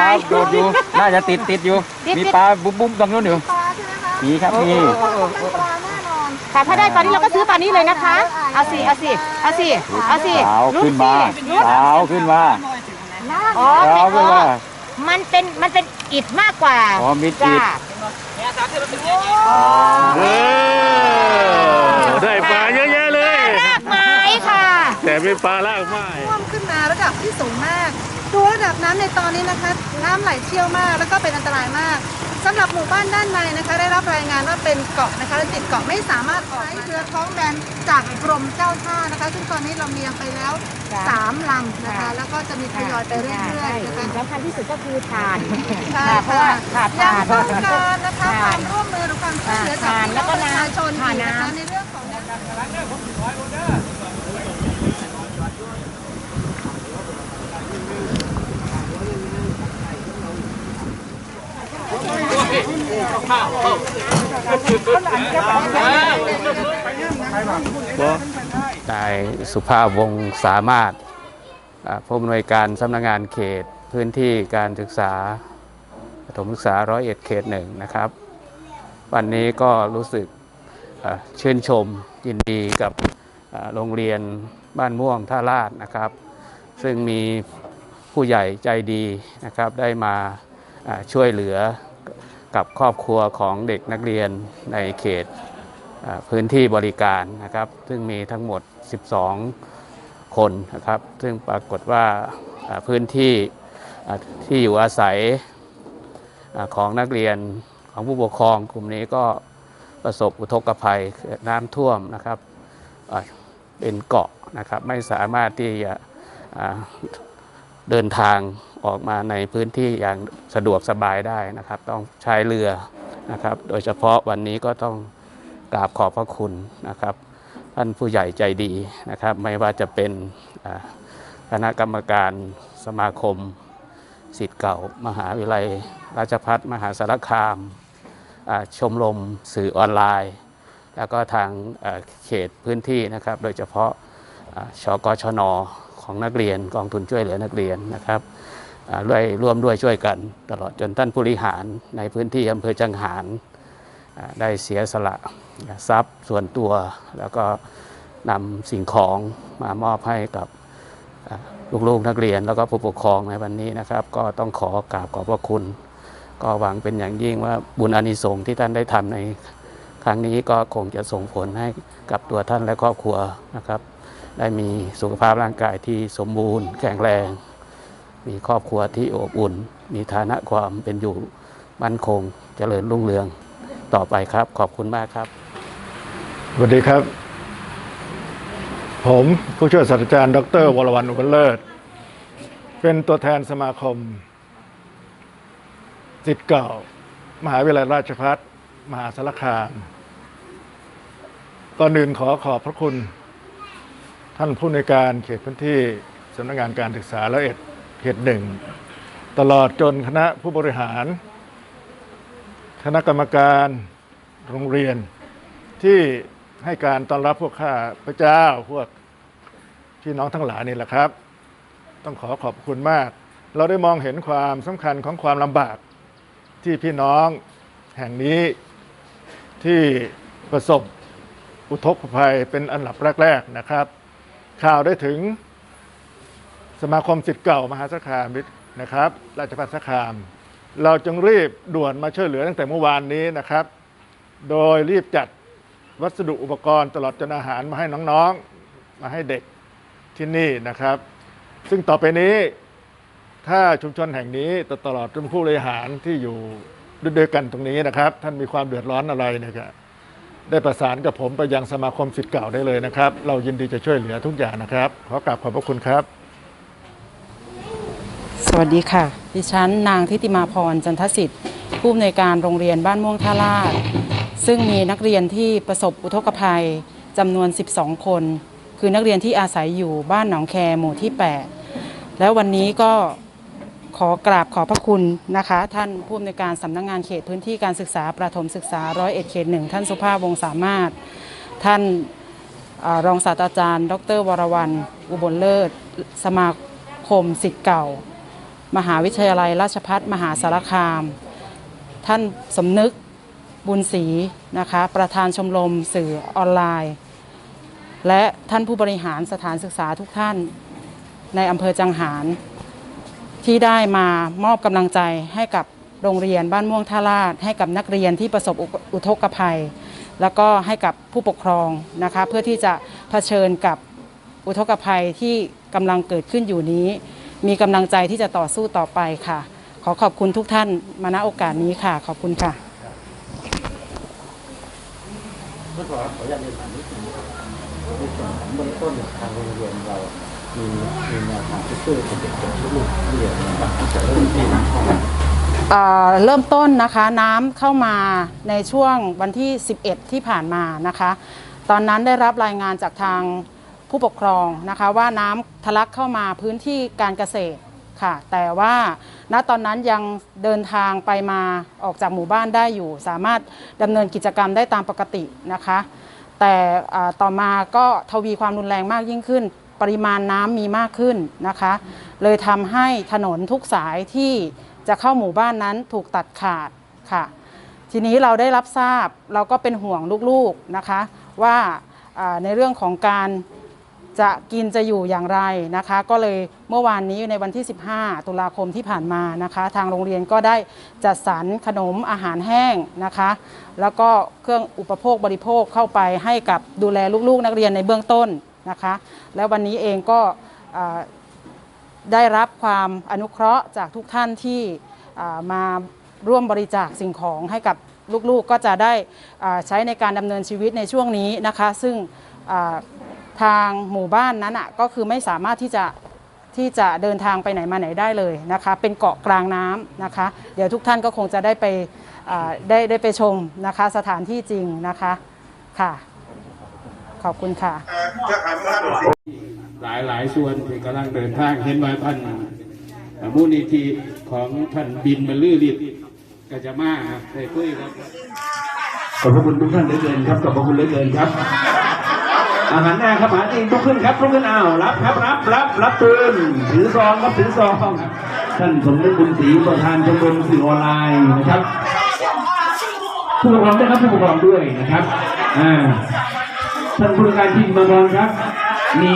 ปลาโดดอยู่ น่าจะติดติดอยู่ติดมีติดปลาบุ้มบุ้มตรงนู้นอยู่ ปลาใช่ไหมคะมีครับมีปลาแน่นอนค่ะถ้าได้ตอนนี้เราก็ซื้อตอนนี้เลยนะคะ เอาสิเอาสิเอาสิเอาสิสาวลุกขึ้นสิมาลุกสาวขึ้นมาอ๋อสาวเป็นขึ้นอ๋อมามันเป็นมันเป็นอิฐมากกว่าอ๋อมีอิฐจ้าเออได้ปลาเยอะแยะเลยรากไม้ค่ะ แต่เป็นปลาลากไม้ท่วมขึ้นมาระดับที่สูงมาก ดูระดับน้ำในตอนนี้นะคะ น้ำไหลเชี่ยวมาก แล้วก็เป็นอันตรายมากสำหรับหมู่บ้านด้านในนะคะ ได้รับรายงานว่าเป็นเกาะนะคะและติดเกาะไม่สามารถออกใช้เรือท้องแบนจากกรมเจ้าท่านะคะ ซึ่งตอนนี้เราเมียงไปแล้วจ้ะสามลำนะคะ แล้วก็จะมีทยอยไปเรื่อยๆนะคะสำคัญที่สุดก็คือทานใช่ค่ะเพราะว่าขาดยัทางนต้องการนะคะคทานวามร่วมมือหรือความช่วยเหลือจากทานพี่แล้น้วองก็ประชาชนทานอีกนะคะน้ำในเรื่องของน นายสุภาพวงศ์สามารถผู้อำนวยการสำนักงานเขตพื้นที่การศึกษาประถมศึกษาร้อยเอ็ดเขตหนึ่งนะครับ วันนี้ก็รู้สึกชื่นชมยินดีกับโรงเรียนบ้านม่วงท่าลาดนะครับ ซึ่งมีผู้ใหญ่ใจดีนะครับได้มาช่วยเหลือ กับครอบครัวของเด็กนักเรียนในเขตพื้นที่บริการนะครับ ซึ่งมีทั้งหมด 12 คนนะครับ ซึ่งปรากฏว่าพื้นที่ที่อยู่อาศัยของนักเรียนของผู้ปกครองกลุ่มนี้ก็ประสบอุทกภัยน้ำท่วมนะครับเป็นเกาะนะครับ ไม่สามารถที่จะเดินทาง ออกมาในพื้นที่อย่างสะดวกสบายได้นะครับ ต้องใช้เรือนะครับ โดยเฉพาะวันนี้ก็ต้องกราบขอบพระคุณนะครับ ท่านผู้ใหญ่ใจดีนะครับ ไม่ว่าจะเป็นคณะกรรมการสมาคมสิทธิ์เก่า มหาวิทยาลัย ราชพัฒมหาสารคามชมรมสื่อออนไลน์ แล้วก็ทางเขตพื้นที่นะครับ โดยเฉพาะชกชนของนักเรียนกองทุนช่วยเหลือนักเรียนนะครับ ด้วยร่วมด้วยช่วยกัน ตลอดจนท่านผู้บริหารในพื้นที่อำเภอจังหารได้เสียสละทรัพย์ส่วนตัว แล้วก็นำสิ่งของมามอบให้กับลูกๆนักเรียนแล้วก็ผู้ปกครองในวันนี้นะครับ ก็ต้องขอกราบขอบพระคุณ ก็หวังเป็นอย่างยิ่งว่าบุญอานิสงส์ที่ท่านได้ทำในครั้งนี้ก็คงจะส่งผลให้กับตัวท่านและครอบครัวนะครับ ได้มีสุขภาพร่างกายที่สมบูรณ์แข็งแรง มีครอบครัวที่อบอุ่น มีฐานะความเป็นอยู่มั่นคงเจริญรุ่งเรืองต่อไปครับ ขอบคุณมากครับสวัสดีครับ ผมผู้ช่วยศาสตราจารย์ ดรวรวรรณอุปเลิศ เป็นตัวแทนสมาคมสิทธิ์เก่า มหาวิทยาลัยราชภัฏมหาสารคามก่อนอื่นขอขอบพระคุณ ท่านผู้ในการเขตพื้นที่สำนักงานการศึกษาละเอ็ด เขตหนึ่งตลอดจนคณะผู้บริหาร คณะกรรมการโรงเรียนที่ให้การต้อนรับพวกข้าพระเจ้าพวกพี่น้องทั้งหลายนี่แหละครับ ต้องขอขอบคุณมาก เราได้มองเห็นความสำคัญของความลำบากที่พี่น้องแห่งนี้ที่ประสบอุทกภัยเป็นอันดับแรก ๆนะครับ ข่าวได้ถึง สมาคมสิทธิ์เก่ามหาสารคามนะครับ ราชภัฏสารคาม เราจึงรีบด่วนมาช่วยเหลือตั้งแต่เมื่อวานนี้นะครับ โดยรีบจัดวัสดุอุปกรณ์ตลอดจนอาหารมาให้น้องๆ มาให้เด็กที่นี่นะครับ ซึ่งต่อไปนี้ถ้าชุมชนแห่งนี้ตลอดจนผู้บริหารที่อยู่ด้วยกันตรงนี้นะครับ ท่านมีความเดือดร้อนอะไรเนะครับได้ประสานกับผมไปยังสมาคมสิทธิ์เก่าได้เลยนะครับ เรายินดีจะช่วยเหลือทุกอย่างนะครับ ขอกราบขอบพระคุณครับ สวัสดีค่ะ ดิฉันนางทิติมาพรจันทสิทธิ์ ผู้อำนวยการโรงเรียนบ้านม่วงท่าลาด ซึ่งมีนักเรียนที่ประสบอุทกภัยจำนวน 12 คน คือนักเรียนที่อาศัยอยู่บ้านหนองแคหมู่ที่ 8 แล้ววันนี้ก็ขอกราบขอพระคุณนะคะ ท่านผู้อำนวยการสำนักงงานเขตพื้นที่การศึกษาประถมศึกษาร้อยเอ็ดเขตหนึ่งท่านสุภาพวงศ์สามารถ ท่านอรองศาสตราจารย์ ดร วรวรรณอุบลเลิศ สมาคมสิทธิ์เก่า มหาวิทยาลัยราชภัฏมหาสารคาม ท่านสมนึกบุญศรีนะคะ ประธานชมรมสื่อออนไลน์ และท่านผู้บริหารสถานศึกษาทุกท่านในอำเภอจังหาร ที่ได้มามอบกำลังใจให้กับโรงเรียนบ้านม่วงท่าลาดให้กับนักเรียนที่ประสบอุอทกภัย แล้วก็ให้กับผู้ปกครองนะคะเพื่อที่จะเผชิญกับอุทกภัยที่กำลังเกิดขึ้นอยู่นี้ มีกำลังใจที่จะต่อสู้ต่อไปค่ะ ขอขอบคุณทุกท่านมาณโอกาสนี้ค่ะ ขอบคุณค่ะเอ่อเริ่มต้นนะคะน้ำเข้ามาในช่วงวันที่ 11 ที่ผ่านมานะคะ ตอนนั้นได้รับรายงานจากทาง ผู้ปกครองนะคะว่าน้ำทะลักเข้ามาพื้นที่การเกษตรค่ะ แต่ว่าณตอนนั้นยังเดินทางไปมาออกจากหมู่บ้านได้อยู่ สามารถดำเนินกิจกรรมได้ตามปกตินะคะ แต่ต่อมาก็ทวีความรุนแรงมากยิ่งขึ้น ปริมาณน้ำมีมากขึ้นนะคะ เลยทำให้ถนนทุกสายที่จะเข้าหมู่บ้านนั้นถูกตัดขาดค่ะ ทีนี้เราได้รับทราบเราก็เป็นห่วงลูกๆนะคะ ว่าในเรื่องของการ จะกินจะอยู่อย่างไรนะคะ ก็เลยเมื่อวานนี้ในวันที่ 15 ตุลาคมที่ผ่านมานะคะ ทางโรงเรียนก็ได้จัดสรรขนมอาหารแห้งนะคะ แล้วก็เครื่องอุปโภคบริโภคเข้าไปให้กับดูแลลูกๆนักเรียนในเบื้องต้นนะคะ แล้ววันนี้เองก็ได้รับความอนุเคราะห์จากทุกท่านที่มาร่วมบริจาคสิ่งของให้กับลูกๆก็จะได้ใช้ในการดำเนินชีวิตในช่วงนี้นะคะ ซึ่ง ทางหมู่บ้านนั้นอะก็คือไม่สามารถที่จะที่จะเดินทางไปไหนมาไหนได้เลยนะคะ เป็นเกาะกลางน้ำนะคะ เดี๋ยวทุกท่านก็คงจะได้ไปได้ได้ไปชมนะคะสถานที่จริงนะคะค่ะ ขอบคุณค่ะหลายหลายส่วนที่กำลังเดินทางเห็นว่าท่านมูลนิธิของท่านบินบรรลือฤทธิ์ก็จะมาได้คุยครับขอบพระคุณทุกท่านเหลือเกินครับขอบพระคุณเหลือเกินครับ อาหารแน่ครับอาหารเองลุกขึ้นครับลุกขึ้นอ้าวรับครับรับรับรับปืนถือซองครับถือซองท่านสมเด็จบุญศรีประธานชมรมสื่อออนไลน์นะครับผู้ปกครองด้วยครับผู้ปกครองด้วยนะครับอ่าท่านผู้การที่มาบอลครับ มี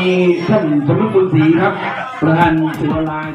ท่านสมรบุญศรีครับ ประธานสื่อออนไลน์